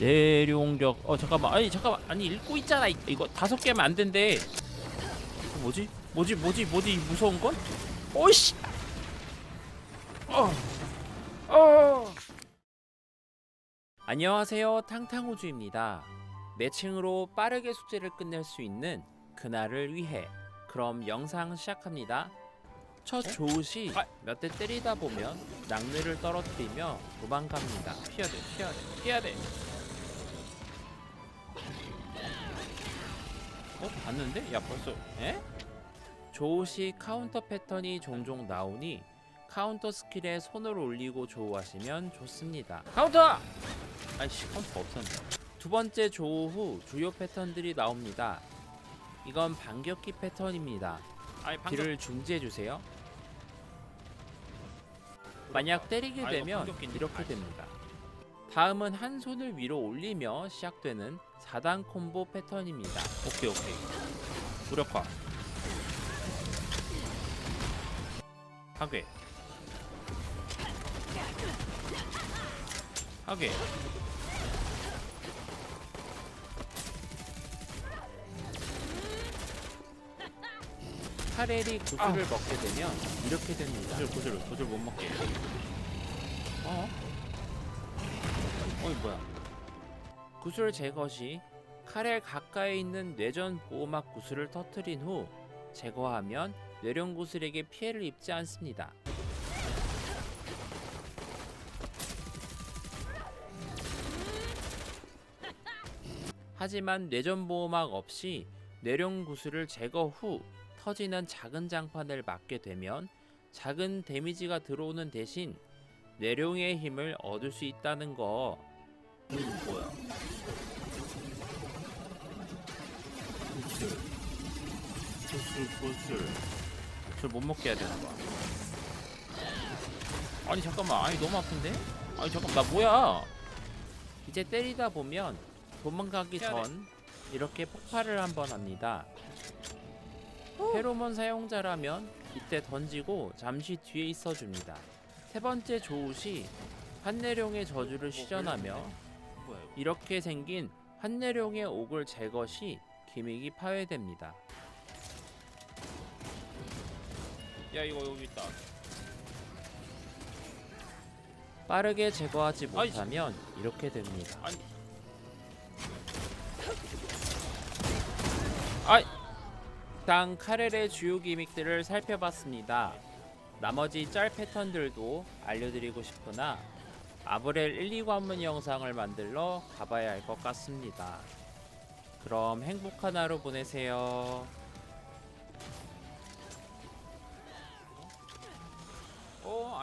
내룡격 어 잠깐만. 아니 잠깐만. 아니 읽고 있잖아. 이- 이거 다섯 개면 안 된대. 뭐지? 뭐지 뭐지 뭐지? 이 무서운 건? 오이씨! 어. 어. 안녕하세요. 탕탕우주입니다. 매칭으로 빠르게 숙제를 끝낼 수 있는 그날을 위해 그럼 영상 시작합니다. 첫 조우시 몇 대 때리다 보면 낙뢰를 떨어뜨리며 도망갑니다. 피해야 돼 피해야 돼 피해야 돼 어? 봤는데? 야 벌써 에? 조우시 카운터 패턴이 종종 나오니 카운터 스킬에 손을 올리고 조우하시면 좋습니다 카운터! 아이씨 카운터 없었네 두 번째 조우 후 주요 패턴들이 나옵니다 이건 반격기 패턴입니다 딜을 중지해주세요 만약 때리게 아, 되면. 이렇게. 됩니다 다음은 한 손을 위로 올리며 시작되는 4단 콤보 패턴입니다. 오케이 오케이. 무력화. 하괴 하괴 카렐이 구슬을 아. 먹게 되면 이렇게 됩니다. 구슬 구슬 구슬 못 먹게. 어? 어이 뭐야? 구슬 제거 시. 카렐 가까이 있는 뇌전 보호막 구슬을 터트린 후 제거하면 뇌령 구슬에게 피해를 입지 않습니다. 하지만 뇌전 보호막 없이 뇌령 구슬을 제거 후 터지는 작은 장판을 맞게 되면 작은 데미지가 들어오는 대신 뇌룡의 힘을 얻을 수 있다는 거. 뭐야 구슬 구슬 구슬 구슬 못 먹게 해야 되나 봐. 아니 잠깐만, 아니 너무 아픈데? 아니 잠깐 나 뭐야? 이제 때리다 보면 도망가기. 전 이렇게 폭발을 한번 합니다. 페로몬 사용자라면 이때 던지고 잠시 뒤에 있어 줍니다. 세 번째 조우시 환내룡의 저주를 실현하며 이렇게 생긴 환내룡의 옥을 제거 시 기믹이 파괴됩니다. 야 이거 여기 있다 빠르게 제거하지. 못하면 이렇게 됩니다. 아니 일단 카렐의 주요 기믹들을 살펴봤습니다. 나머지 짤 패턴들도 알려드리고 싶으나 아브렐 1, 2 관문 영상을 만들러 가봐야 할 것 같습니다. 그럼 행복한 하루 보내세요. 어,